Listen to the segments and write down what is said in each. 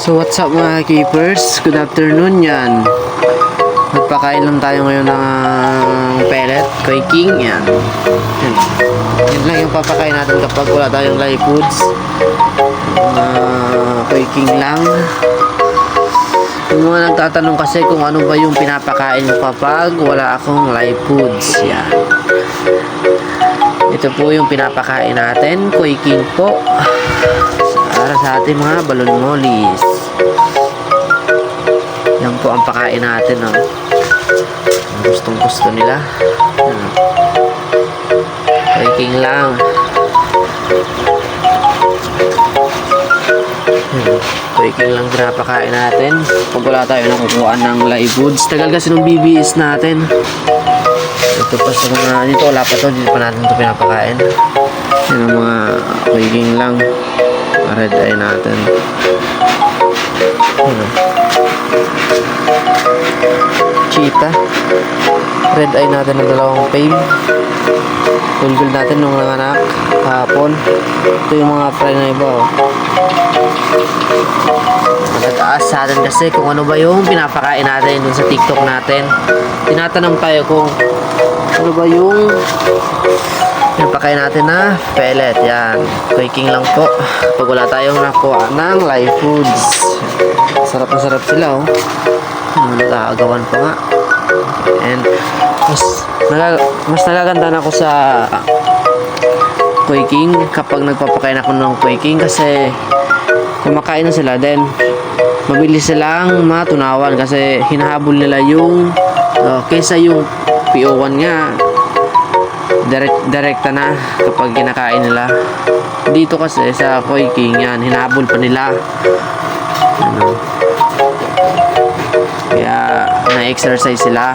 So what's up mga keepers? Good afternoon yan. Magpakain lang tayo ngayon ng pellet, koi king yan. Yan. Yan lang yung papakain natin kapag wala tayong live foods. Mga koi king lang. Yung mga nagtatanong kasi kung ano ba yung pinapakain ko kapag wala akong live foods. Yan. Ito po yung pinapakain natin, koi king po para sa ating mga balon molis. Yan po ang pakain natin? Ang gustong gusto nila. Yan. Hiking lang. Hiking lang pinapakain natin. Pag wala tayo nakukuha ng live foods. Tagal kasi nung BBS natin. Ito pa sa mga, dito wala pa to, dito pa natin ito pinapakain. Yan ang mga hiking lang red eye natin. Ano? Cheetah. Red eye natin ng dalawang pale bulbul natin nung nanganak. Kahapon ito yung mga fry na iba oh. nag-aas sa atin kasi kung ano ba yung pinapakain natin dun sa tiktok natin. Tinatanong tayo kung ano ba yung pinapakain natin na pellet yan. Quaking lang po. Pag wala tayong nakuha ng live foods. Sarap na sarap sila oh. Ano, nag-aagawan pa nga. And mas, naga, mas nagaganda na ako sa quaking kapag nagpapakain ako ng quaking kasi kumakain na sila. Then mabilis silang matunawan kasi hinahabol nila yung uh, kesa yung PO1 nga direct, direkta na kapag kinakain nila. Dito kasi sa Koi King yan hinahabol pa nila. Ano? Kaya na-exercise sila.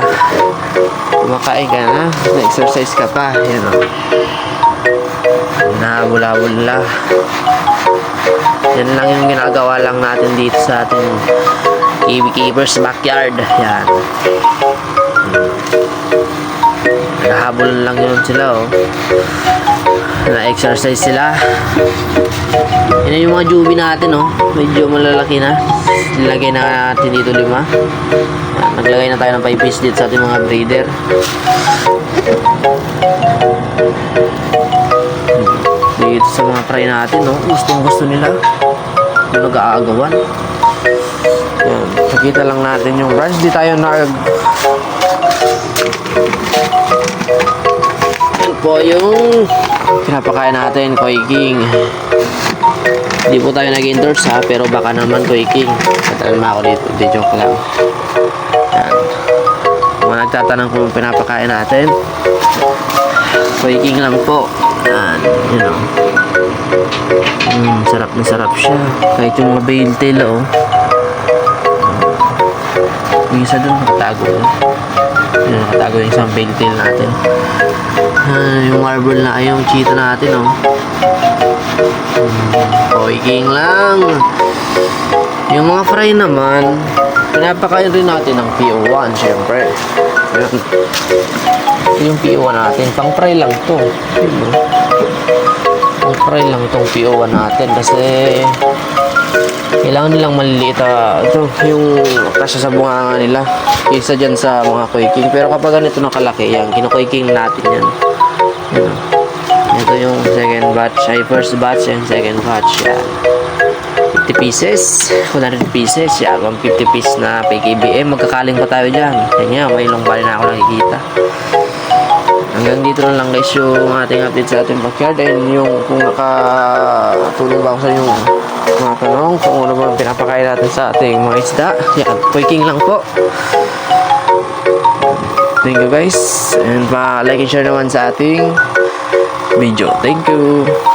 Kumakain ka na na-exercise ka pa yan o hinahabol-habol nila. Yan lang yung ginagawa lang natin dito sa ating KB Keepers backyard. Yan Nahabol lang yun sila oh. Na-exercise sila. Yan yung mga jubi natin oh. Medyo malalaki na. Nilagay na natin dito lima. Yan, naglagay na tayo ng 5 piece dito sa ating mga breeder. Dito sa mga fry natin oh. Gustong gusto nila. Yung nag-aagawan. Yan. Nakita lang natin yung branch. Di tayo nag po yung pinapakain natin, Koi King. Hindi po tayo nag-endorse ha, pero baka naman Koi King. Katalma ako dito, di joke lang. Yan. Mga nagtatanong kung pinapakain natin. Koi King lang po. Yan, you know. Mm, sarap na sarap siya. Kahit yung mga veil tail, oh. Yung isa dun, nakatago. Oh. Yun, nakatago yung isang veil tail natin. Ah, yung marble na, ay, yung cheetah natin, oh. Hmm, King lang. Yung mga fry naman, pinapakain rin natin ng PO1, syempre. Ito yung PO1 natin. Pang fry lang to. Pang fry lang tong PO1 natin kasi kailangan nilang maliliit ah, ito yung kasya sa bunganga nila kaysa dyan sa mga quaking. Pero kapag ganito na kalaki yan kinuquaking natin yan. Yan. ito yung second batch. Ay first batch and second batch yan. 50 pieces. 100 pieces yan. 150 piece na PKBM magkakaling pa tayo dyan. Yan nga may long bali na ako nakikita hanggang dito lang guys yung ating update sa ating backyard. And yung kung nakatulong ba ako sa inyong mga tanong kung ano ba pinapakain natin sa ating mga isda. Yan, quaking lang po. Thank you guys. And pa like and share naman sa ating video. Thank you